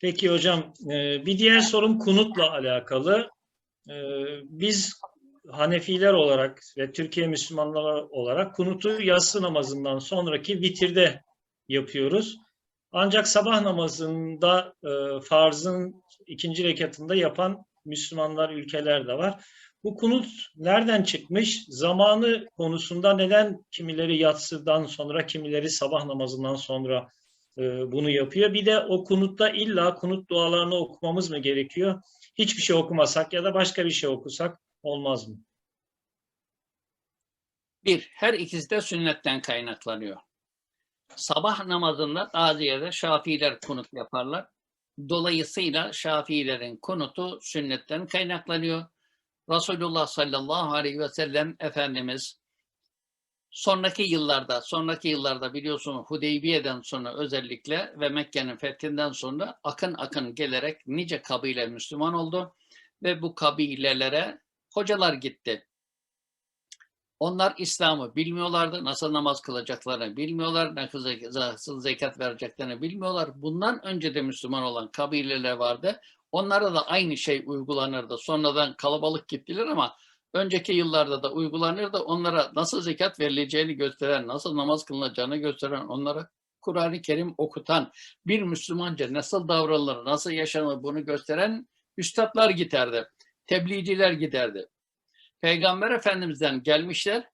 Peki hocam, e, bir diğer sorum kunutla alakalı. E, Biz Hanefiler olarak ve Türkiye Müslümanları olarak kunutu yatsı namazından sonraki vitirde yapıyoruz. Ancak sabah namazında e, farzın ikinci rekatında yapan Müslümanlar, ülkeler de var. Bu kunut nereden çıkmış? Zamanı konusunda neden kimileri yatsıdan sonra, kimileri sabah namazından sonra e, bunu yapıyor. Bir de o kunutta illa kunut dualarını okumamız mı gerekiyor? Hiçbir şey okumasak ya da başka bir şey okusak olmaz mı? Bir, her ikisi de sünnetten kaynaklanıyor. Sabah namazında daha ziyade Şafiiler kunut yaparlar. Dolayısıyla Şafiilerin kunutu sünnetten kaynaklanıyor. Resulullah sallallahu aleyhi ve sellem Efendimiz sonraki yıllarda, sonraki yıllarda biliyorsunuz Hudeybiye'den sonra özellikle ve Mekke'nin fethinden sonra akın akın gelerek nice kabile Müslüman oldu ve bu kabilelere hocalar gitti. Onlar İslam'ı bilmiyorlardı. Nasıl namaz kılacaklarını bilmiyorlar. Nasıl zekat vereceklerini bilmiyorlar. Bundan önce de Müslüman olan kabileler vardı. Onlara da aynı şey uygulanırdı. Sonradan kalabalık gittiler ama önceki yıllarda da uygulanırdı. Onlara nasıl zekat verileceğini gösteren, nasıl namaz kılınacağını gösteren, onlara Kur'an-ı Kerim okutan, bir Müslümanca nasıl davranılır, nasıl yaşanır bunu gösteren üstadlar giderdi. Tebliğciler giderdi. Peygamber Efendimiz'den gelmişler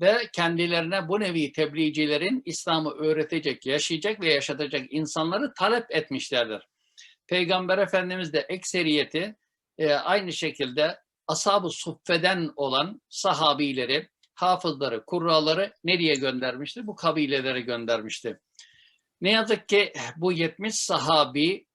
ve kendilerine bu nevi tebliğcilerin İslam'ı öğretecek, yaşayacak ve yaşatacak insanları talep etmişlerdir. Peygamber Efendimiz de ekseriyeti e, aynı şekilde ashab-ı suffeden olan sahabileri, hafızları, kurraları nereye göndermişti? Bu kabilelere göndermişti. Ne yazık ki bu 70 sahabi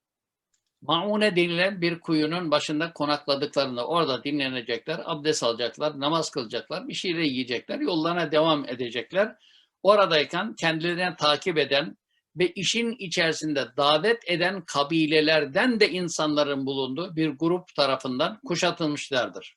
Maune denilen bir kuyunun başında konakladıklarında orada dinlenecekler, abdest alacaklar, namaz kılacaklar, bir şeyler yiyecekler, yollarına devam edecekler. Oradayken kendilerine takip eden ve işin içerisinde davet eden kabilelerden de insanların bulunduğu bir grup tarafından kuşatılmışlardır.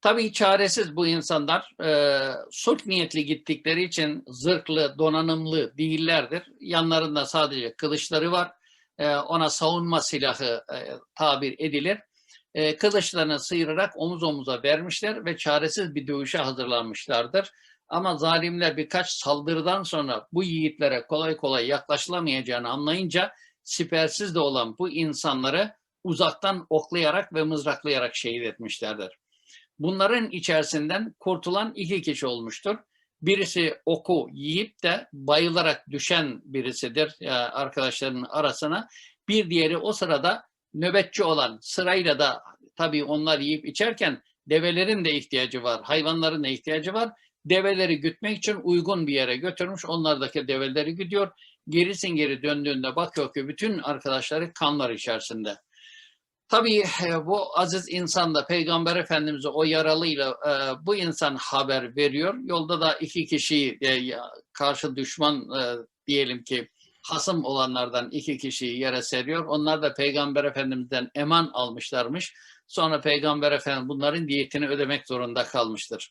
Tabii çaresiz bu insanlar e, sulh niyetli gittikleri için zırhlı, donanımlı değillerdir. Yanlarında sadece kılıçları var e, ona savunma silahı e, tabir edilir. E, kılıçlarını sıyırarak omuz omuza vermişler ve çaresiz bir dövüşe hazırlanmışlardır. Ama zalimler birkaç saldırıdan sonra bu yiğitlere kolay kolay yaklaşılamayacağını anlayınca sipersiz de olan bu insanları uzaktan oklayarak ve mızraklayarak şehit etmişlerdir. Bunların içerisinden kurtulan iki kişi olmuştur. Birisi oku yiyip de bayılarak düşen birisidir e, arkadaşlarının arasına. Bir diğeri o sırada nöbetçi olan sırayla da tabii onlar yiyip içerken develerin de ihtiyacı var, hayvanların da ihtiyacı var. Develeri gütmek için uygun bir yere götürmüş. Onlardaki develeri gidiyor. Gerisin geri döndüğünde bakıyor ki bütün arkadaşları kanlar içerisinde. Tabii e, bu aziz insan da Peygamber Efendimiz'e o yaralıyla e, bu insan haber veriyor. Yolda da iki kişiyi e, karşı düşman diyelim ki hasım olanlardan iki kişiyi yere seriyor. Onlar da Peygamber Efendimiz'den eman almışlarmış. Sonra Peygamber Efendimiz bunların diyetini ödemek zorunda kalmıştır.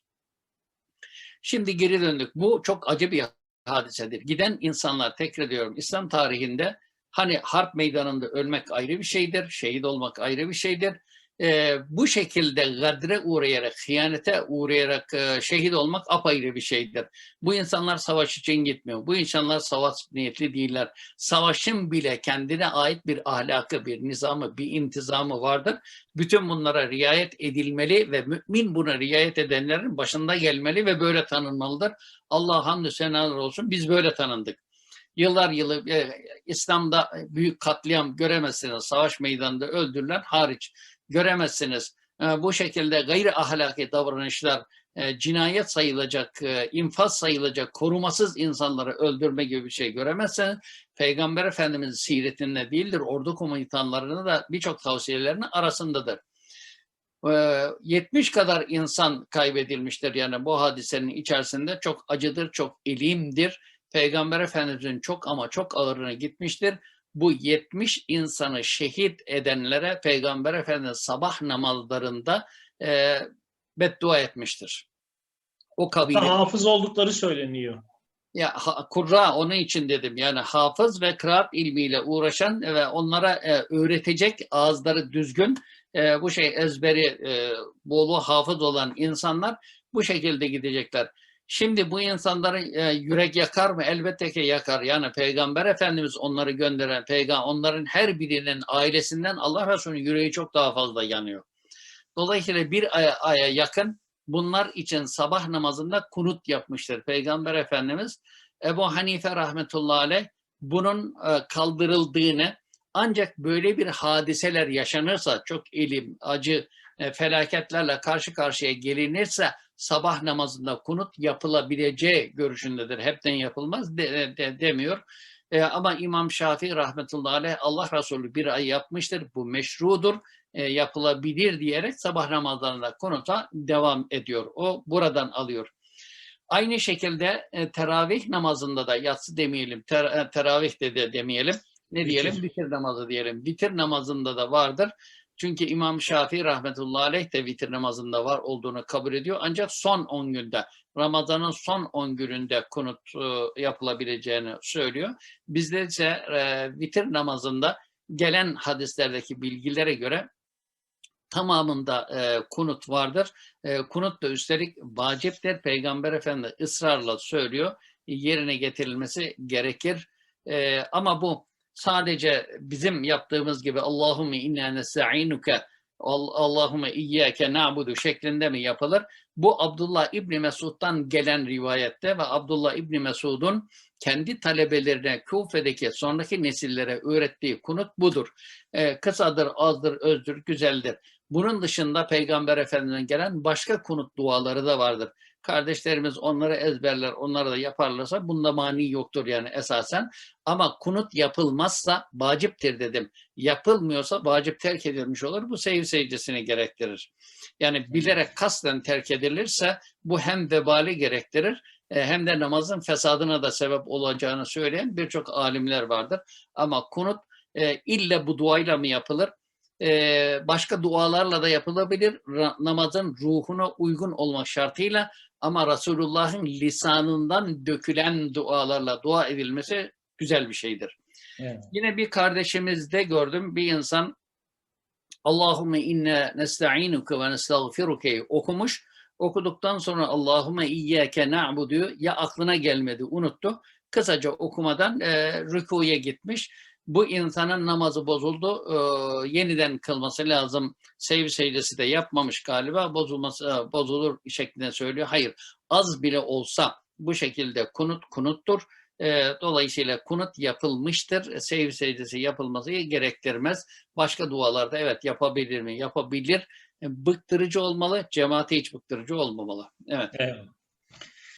Şimdi geri döndük. Bu çok acı bir hadisedir. Giden insanlar tekrar ediyorum İslam tarihinde Hani harp meydanında ölmek ayrı bir şeydir, şehit olmak ayrı bir şeydir. Ee, bu şekilde gadre uğrayarak, hıyanete uğrayarak e, şehit olmak apayrı bir şeydir. Bu insanlar savaş için gitmiyor. Bu insanlar savaş niyetli değiller. Savaşın bile kendine ait bir ahlakı, bir nizamı, bir intizamı vardır. Bütün bunlara riayet edilmeli ve mümin buna riayet edenlerin başında gelmeli ve böyle tanınmalıdır. Allah hamdü senalar olsun biz böyle tanındık yıllar yılı e, İslam'da büyük katliam göremezsiniz. Savaş meydanında öldürülen hariç göremezsiniz. E, bu şekilde gayri ahlaki davranışlar e, cinayet sayılacak, e, infaz sayılacak, korumasız insanları öldürme gibi bir şey göremezseniz Peygamber Efendimiz'in siretinde değildir. Ordu komutanlarının da birçok tavsiyelerinin arasındadır. 70 kadar insan kaybedilmiştir yani bu hadisenin içerisinde çok acıdır, çok elimdir Peygamber Efendimiz'in çok ama çok ağırına gitmiştir. Bu 70 insanı şehit edenlere Peygamber Efendimiz sabah namazlarında e, beddua etmiştir. O kabile. Hafız oldukları söyleniyor. Ya ha- kurra onun için dedim yani hafız ve kıraat ilmiyle uğraşan ve onlara e, öğretecek ağızları düzgün e, bu şey ezberi e, bolu hafız olan insanlar bu şekilde gidecekler. Şimdi bu insanların e, yürek yakar mı? Elbette ki yakar. Yani Peygamber Efendimiz onları gönderen, peygamber onların her birinin ailesinden Allah Resulü'nün yüreği çok daha fazla yanıyor. Dolayısıyla bir aya, aya yakın bunlar için sabah namazında kunut yapmıştır Peygamber Efendimiz. Ebu Hanife rahmetullahi aleyh bunun e, kaldırıldığını ancak böyle bir hadiseler yaşanırsa çok elim, acı, e, felaketlerle karşı karşıya gelinirse sabah namazında kunut yapılabileceği görüşündedir. Hepten yapılmaz de- de- demiyor. E, ama İmam Şafii rahmetullahi aleyh Allah Resulü bir ay yapmıştır. Bu meşrudur, e, yapılabilir diyerek sabah namazlarında kunuta devam ediyor. O buradan alıyor. Aynı şekilde e, teravih namazında da yatsı demeyelim, ter, e, teravih de, de demeyelim. Ne diyelim? Vitir. Vitir namazı diyelim. Vitir namazında da vardır. Çünkü İmam Şafii rahmetullahi aleyh de vitir namazında var olduğunu kabul ediyor. Ancak son 10 günde, Ramazan'ın son 10 gününde kunut e, yapılabileceğini söylüyor. Bizde ise e, vitir namazında gelen hadislerdeki bilgilere göre tamamında e, kunut vardır. Kunut da üstelik vaciptir. Peygamber Efendimiz ısrarla söylüyor. Yerine getirilmesi gerekir. Ama bu sadece bizim yaptığımız gibi Allahümme inna nesta'inuke Al- Allahümme iyyâke na'budu şeklinde mi yapılır? Bu Abdullah İbni Mesud'dan gelen rivayette ve Abdullah İbni Mesud'un kendi talebelerine Kufe'deki sonraki nesillere öğrettiği kunut budur. E, kısadır, azdır, özdür, güzeldir. Bunun dışında Peygamber Efendimiz'den gelen başka kunut duaları da vardır. Kardeşlerimiz onları ezberler, onları da yaparlarsa bunda mani yoktur yani esasen. Ama kunut yapılmazsa vaciptir dedim. Yapılmıyorsa vacip terk edilmiş olur. Bu seyir seyircisini gerektirir. Yani bilerek kasten terk edilirse bu hem vebali gerektirir e, hem de namazın fesadına da sebep olacağını söyleyen birçok alimler vardır. Ama kunut e, ille bu duayla mı yapılır? E, başka dualarla da yapılabilir. Namazın ruhuna uygun olmak şartıyla ama Resulullah'ın lisanından dökülen dualarla dua edilmesi güzel bir şeydir. Evet. Yine bir kardeşimizde gördüm bir insan Allahümme inne nesta'inuke ve nestağfiruke okumuş. Okuduktan sonra Allahümme iyyâke na'budu ya aklına gelmedi unuttu. Kısaca okumadan e, rükuya gitmiş. Bu insanın namazı bozuldu. E, yeniden kılması lazım. Sev secdesi de yapmamış galiba. Bozulması e, bozulur şeklinde söylüyor. Hayır. Az bile olsa bu şekilde kunut kunuttur. E, dolayısıyla kunut yapılmıştır. Sev secdesi yapılması gerektirmez. Başka dualarda evet yapabilir mi? Yapabilir. E, Bıktırıcı olmalı. Cemaate hiç bıktırıcı olmamalı. Evet. Evet.